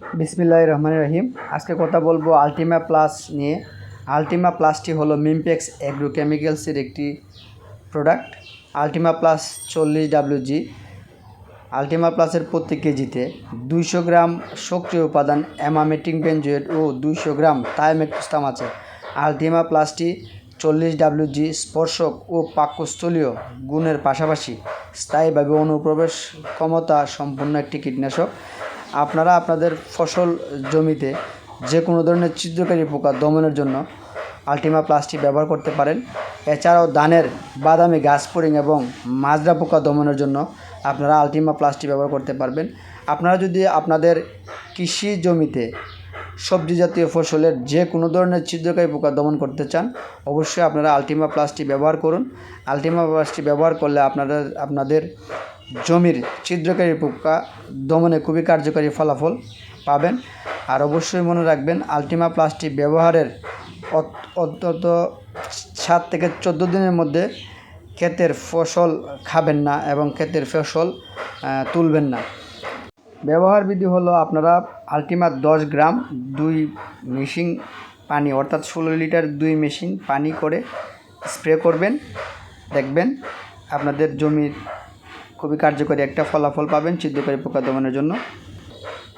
বিসমিল্লাহ রহমান রহিম। আজকে কথা বলব আলটিমা প্লাস নিয়ে। আলটিমা প্লাসটি হলো মিমপেক্স অ্যাগ্রোকেমিক্যালসের একটি প্রোডাক্ট আলটিমা প্লাস চল্লিশ ডাব্লিউজি আলটিমা প্লাসের প্রতি কেজিতে দুইশো গ্রাম সক্রিয় উপাদান অ্যামামেটিং বেনজুয়েট ও দুইশো গ্রাম থায়ামেক্সতাম আছে। আলটিমা প্লাসটি চল্লিশ ডাব্লিউজি স্পর্শক ও পাকস্থলীয় গুণের পাশাপাশি স্থায়ীভাবে অনুপ্রবেশ ক্ষমতা সম্পন্ন একটি কীটনাশক। আপনারা আপনাদের ফসল জমিতে যে কোনো ধরনের ছিদ্রকারী পোকা দমনের জন্য আলটিমা প্লাস্টিক ব্যবহার করতে পারেন। এছাড়াও ধানের, বাদামি, গাছ ফড়িং এবং মাজরা পোকা দমনের জন্য আপনারা আলটিমা প্লাসটি ব্যবহার করতে পারবেন। আপনারা যদি আপনাদের কৃষি জমিতে সবজি জাতীয় ফসলের যে কোনো ধরনের ছিদ্রকারী পোকা দমন করতে চান, অবশ্যই আপনারা আলটিমা প্লাসটি ব্যবহার করুন। আলটিমা প্লাসটি ব্যবহার করলে আপনারা আপনাদের জমির ছিদ্রকারী পোকা দমনে খুবই কার্যকরী ফলাফল পাবেন। আর অবশ্যই মনে রাখবেন, আলটিমা প্লাস্টিক ব্যবহারের অন্তত সাত থেকে চোদ্দ দিনের মধ্যে ক্ষেতের ফসল খাবেন না এবং ক্ষেতের ফসল তুলবেন না। ব্যবহার বিধি হলো আপনারা আলটিমা দশ গ্রাম দুই মেশিন পানি, অর্থাৎ ষোলো লিটার দুই মেশিন পানি করে স্প্রে করবেন। দেখবেন আপনাদের জমির খুবই কার্যকরী একটা ফলাফল পাবেন ছিদ্রকারী পোকা দমনের জন্য।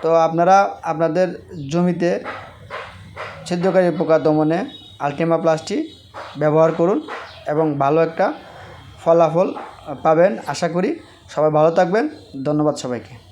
তো আপনারা আপনাদের জমিতে ছিদ্রকারী পোকা দমনে আলটিমা প্লাসটি ব্যবহার করুন এবং ভালো একটা ফলাফল পাবেন। আশা করি সবাই ভালো থাকবেন। ধন্যবাদ সবাইকে।